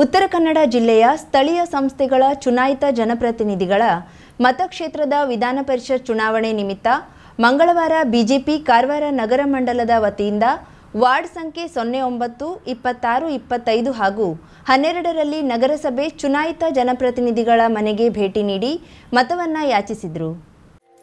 ಉತ್ತರ ಕನ್ನಡ ಜಿಲ್ಲೆಯ ಸ್ಥಳೀಯ ಸಂಸ್ಥೆಗಳ ಚುನಾಯಿತ ಜನಪ್ರತಿನಿಧಿಗಳ ಮತಕ್ಷೇತ್ರದ ವಿಧಾನ ಪರಿಷತ್ ಚುನಾವಣೆ ನಿಮಿತ್ತ ಮಂಗಳವಾರ ಬಿಜೆಪಿ ಕಾರವಾರ ನಗರ ಮಂಡಲದ ವತಿಯಿಂದ ವಾರ್ಡ್ ಸಂಖ್ಯೆ ಸೊನ್ನೆ ಒಂಬತ್ತು, ಇಪ್ಪತ್ತಾರು, ಇಪ್ಪತ್ತೈದು ಹಾಗೂ ಹನ್ನೆರಡರಲ್ಲಿ ನಗರಸಭೆ ಚುನಾಯಿತ ಜನಪ್ರತಿನಿಧಿಗಳ ಮನೆಗೆ ಭೇಟಿ ನೀಡಿ ಮತವನ್ನ ಯಾಚಿಸಿದರು.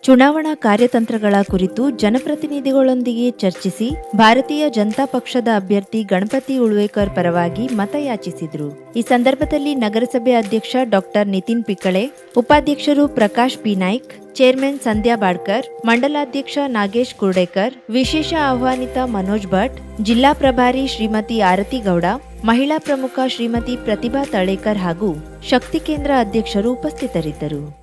ಚುನಾವಣಾ ಕಾರ್ಯತಂತ್ರಗಳ ಕುರಿತು ಜನಪ್ರತಿನಿಧಿಗಳೊಂದಿಗೆ ಚರ್ಚಿಸಿ ಭಾರತೀಯ ಜನತಾ ಪಕ್ಷದ ಅಭ್ಯರ್ಥಿ ಗಣಪತಿ ಉಳುವೇಕರ್ ಪರವಾಗಿ ಮತಯಾಚಿಸಿದರು. ಈ ಸಂದರ್ಭದಲ್ಲಿ ನಗರಸಭೆ ಅಧ್ಯಕ್ಷ ಡಾಕ್ಟರ್ ನಿತಿನ್ ಪಿಕಳೆ ಉಪಾಧ್ಯಕ್ಷರು ಪ್ರಕಾಶ್ ಪಿ. ನಾಯ್ಕ್, ಚೇರ್ಮನ್ ಸಂಧ್ಯಾ ಬಾಡ್ಕರ್ ಮಂಡಲಾಧ್ಯಕ್ಷ ನಾಗೇಶ್ ಕುರ್ಡೇಕರ್, ವಿಶೇಷ ಆಹ್ವಾನಿತ ಮನೋಜ್ ಭಟ್, ಜಿಲ್ಲಾ ಪ್ರಭಾರಿ ಶ್ರೀಮತಿ ಆರತಿ ಗೌಡ, ಮಹಿಳಾ ಪ್ರಮುಖ ಶ್ರೀಮತಿ ಪ್ರತಿಭಾ ತಳೇಕರ್ ಹಾಗೂ ಶಕ್ತಿ ಕೇಂದ್ರ ಅಧ್ಯಕ್ಷರು ಉಪಸ್ಥಿತರಿದ್ದರು.